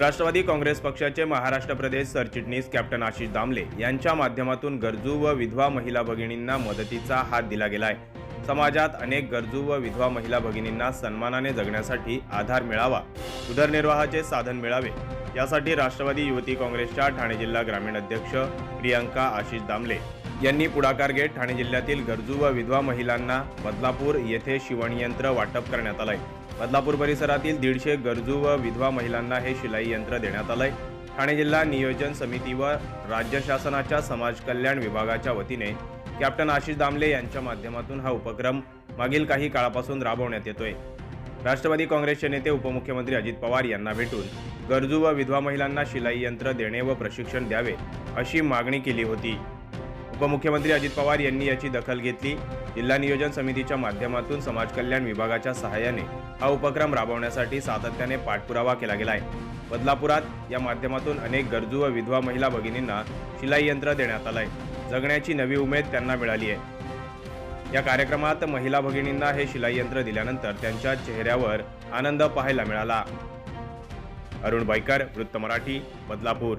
राष्ट्रवादी काँग्रेस पक्षाचे महाराष्ट्र प्रदेश सरचिटणीस कॅप्टन आशिष दामले यांच्या माध्यमातून गरजू व विधवा महिला भगिनींना मदतीचा हात दिला गेलाय. समाजात अनेक गरजू व विधवा महिला भगिनींना सन्मानाने जगण्यासाठी आधार मिळावा उदरनिर्वाहाचे साधन मिळावे यासाठी राष्ट्रवादी युवती काँग्रेसच्या ठाणे जिल्हा ग्रामीण अध्यक्ष प्रियांका आशिष दामले यांनी पुढाकार घेत ठाणे जिल्ह्यातील गरजू व विधवा महिलांना बदलापूर येथे शिवणयंत्र वाटप करण्यात आलंय. बदलापूर परिसरातील दीडशे गरजू व विधवा महिलांना हे शिलाई यंत्र देण्यात आलंय. ठाणे जिल्हा नियोजन समिती व राज्य शासनाच्या समाज कल्याण विभागाच्या वतीने कॅप्टन आशिष दामले यांच्या माध्यमातून हा उपक्रम मागील काही काळापासून राबवण्यात येतोय. राष्ट्रवादी काँग्रेसचे नेते उपमुख्यमंत्री अजित पवार यांना भेटून गरजू व विधवा महिलांना शिलाई यंत्र देणे व प्रशिक्षण द्यावे अशी मागणी केली होती. उपमुख्यमंत्री अजित पवार यांनी याची दखल घेतली. जिल्हा नियोजन समितीच्या माध्यमातून समाज कल्याण विभागाच्या सहाय्याने हा उपक्रम राबवण्यासाठी सातत्याने पाठपुरावा केला गेलाय. बदलापुरात या माध्यमातून अनेक गरजू व विधवा महिला भगिनींना शिलाई यंत्र देण्यात आलंय. जगण्याची नवी उमेद त्यांना मिळाली आहे. या कार्यक्रमात महिला भगिनींना हे शिलाई यंत्र दिल्यानंतर त्यांच्या चेहऱ्यावर आनंद पाहायला मिळाला. अरुण बायकर वृत्त मराठी बदलापूर.